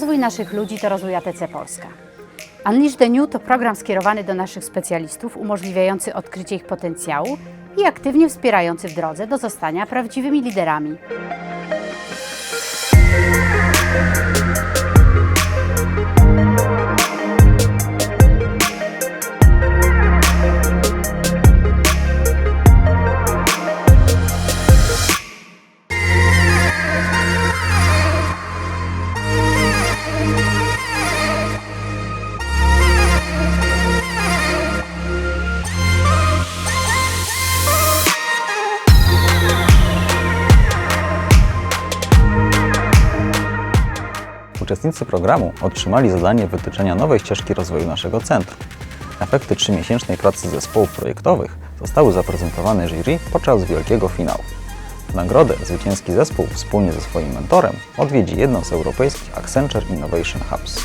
Rozwój naszych ludzi to rozwój ATC Polska. Unleash the New to program skierowany do naszych specjalistów, umożliwiający odkrycie ich potencjału i aktywnie wspierający w drodze do zostania prawdziwymi liderami. Uczestnicy programu otrzymali zadanie wytyczenia nowej ścieżki rozwoju naszego centrum. Efekty trzymiesięcznej pracy zespołów projektowych zostały zaprezentowane jury podczas wielkiego finału. W nagrodę zwycięski zespół wspólnie ze swoim mentorem odwiedzi jedną z europejskich Accenture Innovation Hubs.